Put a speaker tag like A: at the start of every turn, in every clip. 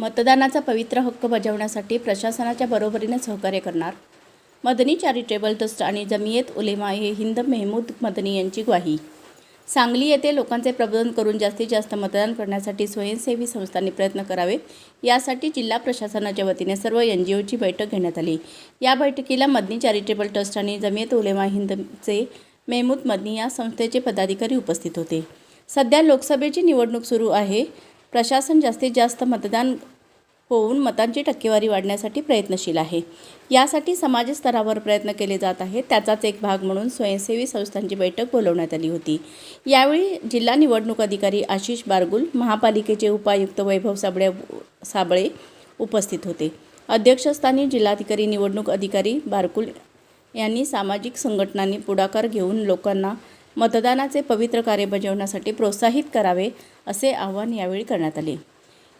A: मतदानाचा पवित्र हक्क बजावण्यासाठी प्रशासनाच्या बरोबरीने सहकार्य करणार. मदनी चॅरिटेबल ट्रस्ट आणि जमियत उलेमा हे हिंद मेहमूद मदनी यांची ग्वाही. सांगली येथे लोकांचे प्रबोधन करून जास्तीत जास्त मतदान करण्यासाठी स्वयंसेवी संस्थांनी प्रयत्न करावे यासाठी जिल्हा प्रशासनाच्या वतीने सर्व एन जी ओची बैठक घेण्यात आली. या बैठकीला मदनी चॅरिटेबल ट्रस्ट आणि जमियत उलेमा हिंदचे मेहमूद मदनी या संस्थेचे पदाधिकारी उपस्थित होते. सध्या लोकसभेची निवडणूक सुरू आहे. प्रशासन जास्तीत जास्त मतदान होऊन मतांची टक्केवारी वाढण्यासाठी प्रयत्नशील आहे. यासाठी समाजस्तरावर प्रयत्न केले जात आहेत. त्याचाच एक भाग म्हणून स्वयंसेवी संस्थांची बैठक बोलवण्यात आली होती. यावेळी जिल्हा निवडणूक अधिकारी आशिष बारगुल महापालिकेचे उपायुक्त वैभव साबळे साबळे उपस्थित होते. अध्यक्षस्थानी जिल्हाधिकारी निवडणूक अधिकारी बारकुल यांनी सामाजिक संघटनांनी पुढाकार घेऊन लोकांना मतदानाचे पवित्र कार्य बजावण्यासाठी प्रोत्साहित करावे असे आवाहन यावेळी करण्यात आले.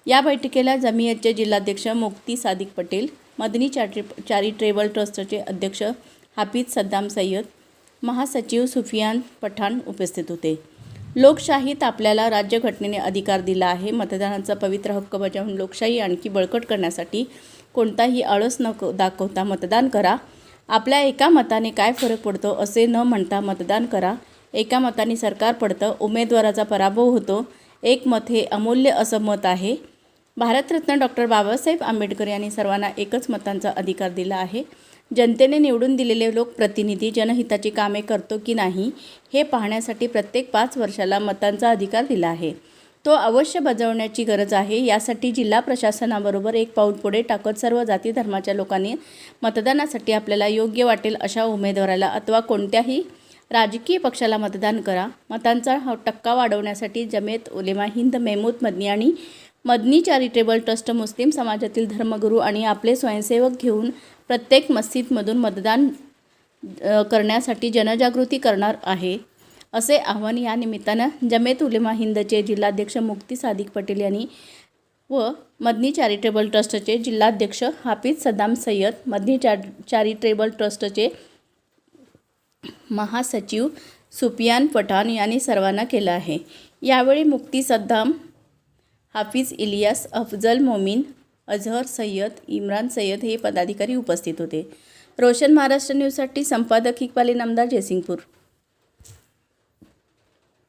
A: या बैठकीला जमियतचे जिल्हाध्यक्ष मुक्ती सादिक पटेल मदनी चॅरि चॅरिटेबल ट्रस्टचे अध्यक्ष हाफिज सद्दाम सय्यद महासचिव सुफियान पठाण उपस्थित होते. लोकशाहीत आपल्याला राज्यघटनेने अधिकार दिला आहे. मतदानाचा पवित्र हक्क बजावून लोकशाही आणखी बळकट करण्यासाठी कोणताही आळस न क- दाखवता मतदान करा. आपल्या एका मताने काय फरक पडतो असे न म्हणता मतदान करा. एका मताने सरकार पडतं उमेदवाराचा पराभव होतो. एक मत हे अमूल्य असं मत आहे. भारतरत्न डॉक्टर बाबासाहेब आंबेडकर यांनी सर्वांना एकच मतांचा अधिकार दिला आहे. जनतेने निवडून दिलेले लोकप्रतिनिधी जनहिताची कामे करतो की नाही हे पाहण्यासाठी प्रत्येक पाच वर्षाला मतांचा अधिकार दिला आहे. तो अवश्य बजावण्याची गरज आहे. यासाठी जिल्हा प्रशासनाबरोबर एक पाऊल पुढे टाकत सर्व जाती धर्माच्या लोकांनी मतदानासाठी आपल्याला योग्य वाटेल अशा उमेदवाराला अथवा कोणत्याही राजकीय पक्षाला मतदान करा. मतांचा टक्का वाढवण्यासाठी जमेत उलेमा हिंद मेहमूद मदनी आणि मदनी चॅरिटेबल ट्रस्ट मुस्लिम समाजातील धर्मगुरू आणि आपले स्वयंसेवक घेऊन प्रत्येक मस्जिदमधून मतदान करण्यासाठी जनजागृती करणार आहे. असे आव्हान या निमित्तानं जमेत उलेमा हिंदचे जिल्हाध्यक्ष मुक्ती सादिक पटेल यांनी व मदनी चॅरिटेबल ट्रस्टचे जिल्हाध्यक्ष हाफिज सद्दाम सय्यद मदनी चॅ चॅरिटेबल ट्रस्टचे महासचिव सुफियान पठाण यांनी सर्वांना केलं आहे. यावेळी मुक्ती सद्दाम हाफिज इलियास अफजल मोमीन अझहर सय्यद इम्रान सय्यद हे पदाधिकारी उपस्थित होते. रोशन महाराष्ट्र न्यूजसाठी संपादक इक्बाली नामदार जयसिंगपूर.